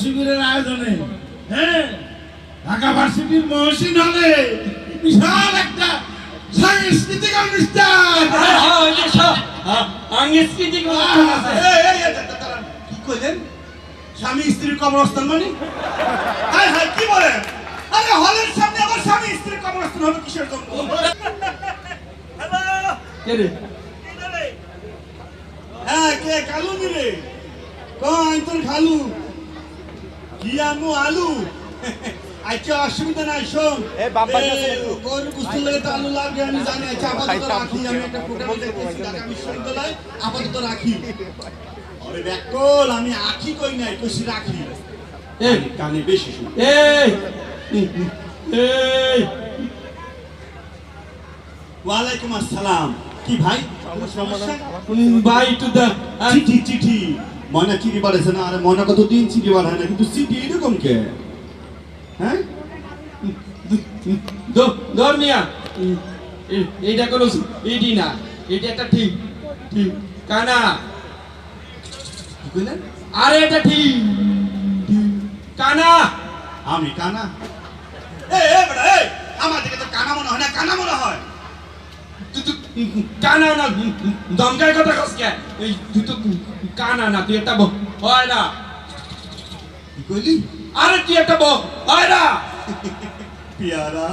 শিবিরের আয়োজনে হ্যাঁ? ঢাকা ভার্সিটির মহসিন হলে বিশাল একটা সাংস্কৃতিক অনুষ্ঠান। হ্যাঁ, হ্যাঁ, সাংস্কৃতিক। কি কইলেন? স্বামী স্ত্রীর কবরস্থান মানে? কি বলেন? আরে হলের সামনে আমার স্বামী স্ত্রীর কবরস্থান হবে কিসের জন্য? হ্যালো? হ্যাঁ কে? কালু মিলে কই তোর খালু আমু আলু। আচ্ছা অসুবিধা নাই শোন। গুস্তি লেগে তো আলু লাগবে আমি জানি আচ্ছা আপাতত রাখি আমি একটা প্রোগ্রামে দেখতেছি ঢাকা বিশ্ববিদ্যালয় আপাতত রাখি। আরে ব্যাকল আমি আখি কই নাই কইছি রাখি। এই, কানে বেশি শুন। এই, এই, ওয়ালাইকুম আসসালাম। কি ভাই? কোনো সমস্যা? ভাই একটু দা- চিঠি চিঠি। ময়না চিঠি পাঠাইছে না? আরে ময়না কত দিন চিঠি পাঠায় না কিন্তু চিঠি এরকম কে? হ্যাঁ? ধর মিয়া। এইটা কোনো ইডি না এটা একটা ঠিক ঠিক। কানা। কি আরে এটা ঠিক কানা। আমি কানা? এই এই বেটা এই আমার দিকে তো কানা মনে হয় না কানা মনে হয়। তুই তো কানা না দমকায় কথা কসকে এই তুই তো কানা না তুই একটা হয় না। কি কইলি আরে তুই একটা ব- হয় না। পিয়ারা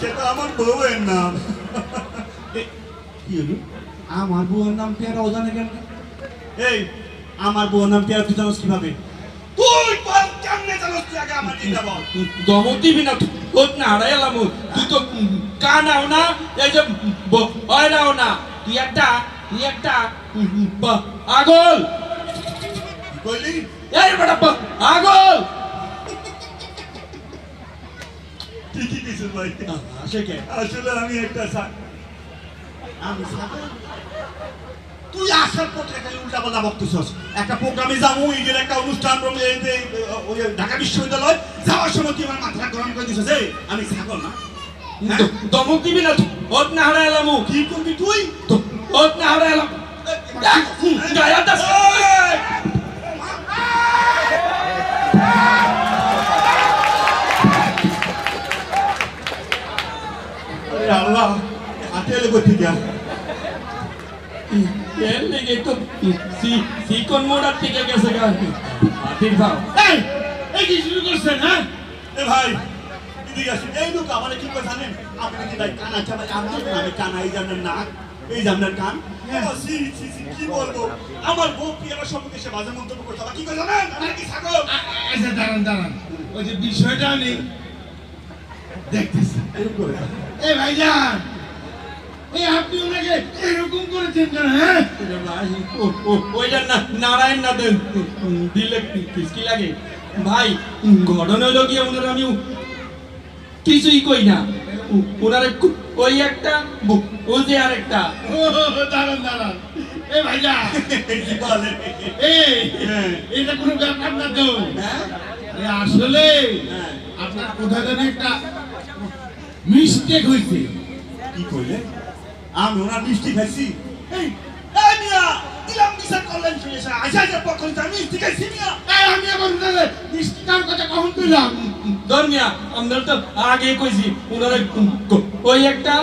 সেটা আমার বউয়ের নাম। কি হলো? আমার বউয়ের নাম পেয়ারা ও জানে কেন? এই আমার বউয়ের নাম পেয়ারা তুই জানোস কীভাবে? তুই বল কেমনে জানোস তুই আগে আমার দিকে বল? দমক দিবি না তুই না তো কানাও না এই যে না। তুই একটা তুই একটা। আগল। কি কইলি এই বেটা আগল। ঠিকই কিছু ভাই। আসে কে? আসলে আমি একটা আমি? তুই আসার পর থেকে খালি উল্টা পাল্টা বকতেছস। একটা প্রোগ্রামে যাব ঈদের একটা অনুষ্ঠান ওই ঢাকা বিশ্ববিদ্যালয়। যাওয়ার সময় তুই আমার মাথাটা গরম করে দিছিস। এই আমি ছাগল না। হ্যাঁ? দমক দিবি না হোক না হারাই এলাম। কি করবি তুই? হোক না হারাই এলাম গায়াটা এই! আরে আল্লাহ হাতে কোথা থেকে এর লেগে তো সি- সিকন মোড়ার থেকে গেছে গা হাতির ভাও এই এই কি শুরু করছেন হ্যাঁ এ ভাই এদিকে আসুন এই লোক আমার কি জানেন আপনি কি ভাই কানা চাপাই আমার নামে কানা এই জানেন নাক এই জানেন কান? ও, সি, সি, সি, কি বলব? আমার বউ পিয়ারা সম্পর্কে সে বাজে মন্তব্য করতে কি করে জানেন? আমার কি ছাগল? আচ্ছা দাঁড়ান দাঁড়ান। ওই যে বিষয়টা আমি দেখতেছি। এরকম করে। ভাইজান এই আপনি ওনাকে এরকম করেছেন কেন হ্যাঁ? ওইটা না নারায়ণ না দেন দিলে কিসকি লাগে? ভাই ঘটনা হলো গিয়ে ওনার আমি কিছুই কই না। ওনারে ওই একটা ও যে আর একটা ও দাঁড়ান দাঁড়ান। এই হ্যাঁ। এটা কোনো ব্যাপার না তো। হ্যাঁ? আসলে হ্যাঁ। আপনার কোথা যেন একটা মিস্টেক হয়েছে। কি কইলে আমি ওনার মিষ্টি খাইছি। এই মিয়া দিলাম বিচার করলেন শুনেছে আচ্ছা আচ্ছা পক্ষ আমি মিষ্টি খাইছি মিয়া। আমি আবার ওনাদের মিষ্টিটার কথা কখন দিলাম ধর্মিয়া আমরা তো আগে কইছি ওনারে ওই একটা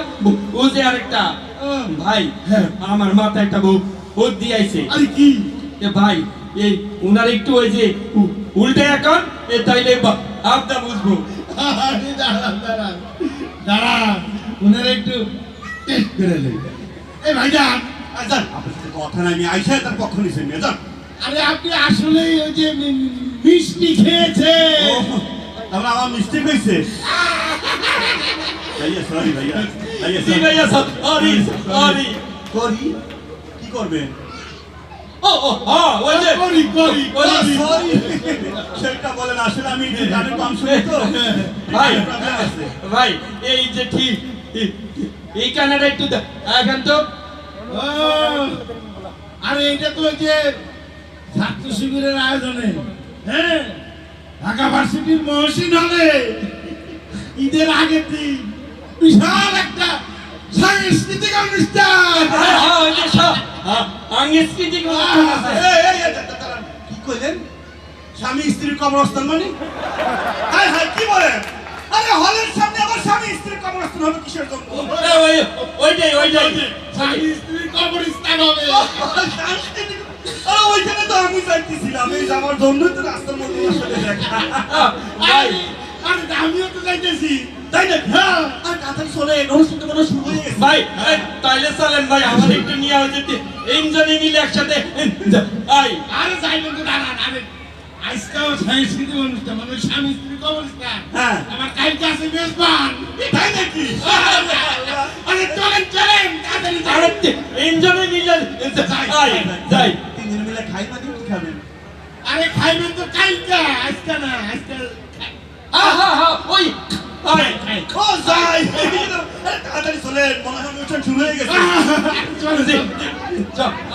ও যে আর একটা ভাই হ্যাঁ। আমার মাথায় একটা বউ ও দিয়াইছে। আরে কি? এ ভাই এই উনার একটু ওই যে উল্টে এখন এ তাইলে আপদা বুঝব। দাঁড়ান ওনারা একটু টেস্ট করে নেই। ভাইজান আর যান সাথে কথা নাই আমি আইসা তার পক্ষ নিছে মিয়া আরে আপনি আসলেই ওই যে মিষ্টি খেয়েছে তাহলে আমার মিস্টেক হয়েছে ভাইয়া সরি ভাইয়া। ভাইয়া সরি সরি করি? কি করবেন? ভাই ভাই এই যে এই- কানাডা একটু এখন তো। আরে এটা তো ওই যে ছাত্র শিবিরের আয়োজনে। হ্যাঁ? ঢাকা ভার্সিটির মহসিন হলে ঈদের আগের দিন বিশাল একটা সাংস্কৃতিক অনুষ্ঠান। হ্যাঁ, হ্যাঁ, সাংস্কৃতিক। কি কইলেন? স্বামী স্ত্রীর কবরস্থান মানে? হায় হায় কি বলেন? আরে হলের সামনে আবার স্বামী স্ত্রীর কবরস্থান হবে কিসের জন্য? ওইটাই ওইটাই। স্বামী স্ত্রীর কবরস্থান হবে। আমি যাইতেছিলাম এই আমার জন্যই তো রাস্তার মধ্যে সাথে দেখা। ভাই আরে আমিও তো যাইতেছি। তাই না হ্যাঁ। আর চলে কোনো শুরু হয়ে গেছে। ভাই তাইলে চলেন ভাই আমার একটু নিয়ে হয়েছে তিনজনে মিলে একসাথে ভাই আরে যাইবেন তো দাঁড়ান আরে আজকাল সাংস্কৃতিক অনুষ্ঠান মানে স্বামী স্ত্রী কবরস্থান। হ্যাঁ। আমার কালকে আছে মেজবান। তাই নাকি? আরে চলেন চলেন তাড়াতাড়ি আরে মিলে যাই যাই তিনজন মিলে খাই মানে খাবেন আরে খাইবেন তো কালকে আজকে না আজকে আহা হা ওই ভাই ও যাই আরে তাড়াতাড়ি চলে মনে হয় অনুষ্ঠান শুরু হয়ে গেছে। চল আরে